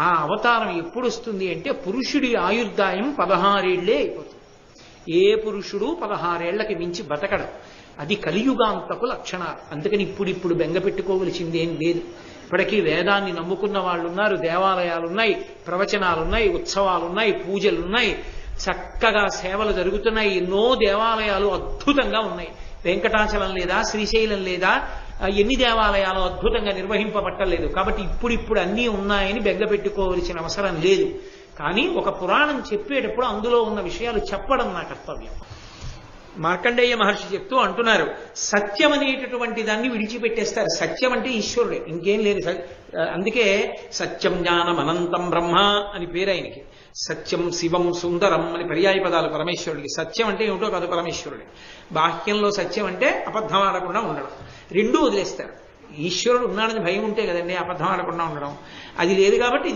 ఆ అవతారం ఎప్పుడు వస్తుంది అంటే పురుషుడి ఆయుర్దాయం పదహారేళ్ళే అయిపోతుంది. ఏ పురుషుడు పదహారేళ్ళకి మించి బతకడం. అది కలియుగాంతకు లక్షణాలు. అందుకని ఇప్పుడు ఇప్పుడు బెంగ పెట్టుకోవలసింది ఏం లేదు. ఇప్పటికీ వేదాన్ని నమ్ముకున్న వాళ్ళు ఉన్నారు దేవాలయాలు ఉన్నాయి ప్రవచనాలు ఉన్నాయి ఉత్సవాలు ఉన్నాయి చక్కగా సేవలు జరుగుతున్నాయి. ఎన్నో దేవాలయాలు అద్భుతంగా ఉన్నాయి. వెంకటాచలం లేదా శ్రీశైలం లేదా ఎన్ని దేవాలయాలు అద్భుతంగా నిర్వహింపబట్టలేదు. కాబట్టి ఇప్పుడిప్పుడు అన్నీ ఉన్నాయని బెంగ పెట్టుకోవలసిన అవసరం లేదు. కానీ ఒక పురాణం చెప్పేటప్పుడు అందులో ఉన్న విషయాలు చెప్పడం నా కర్తవ్యం. మార్కండేయ మహర్షి చెప్తూ అంటున్నారు సత్యం అనేటటువంటి దాన్ని విడిచిపెట్టేస్తారు. సత్యం అంటే ఈశ్వరుడే ఇంకేం లేదు. అందుకే సత్యం జ్ఞానం అనంతం బ్రహ్మ అని పేరు ఆయనకి. సత్యం శివం సుందరం అని పర్యాయ పదాలు పరమేశ్వరుడికి. సత్యం అంటే ఏమిటో కాదు పరమేశ్వరుడి. బాహ్యంలో సత్యం అంటే అబద్ధం ఆడకుండా ఉండడం. రెండూ వదిలేస్తారు. ఈశ్వరుడు ఉన్నాడని భయం ఉంటే కదండి అబద్ధం ఆడకుండా ఉండడం. అది లేదు కాబట్టి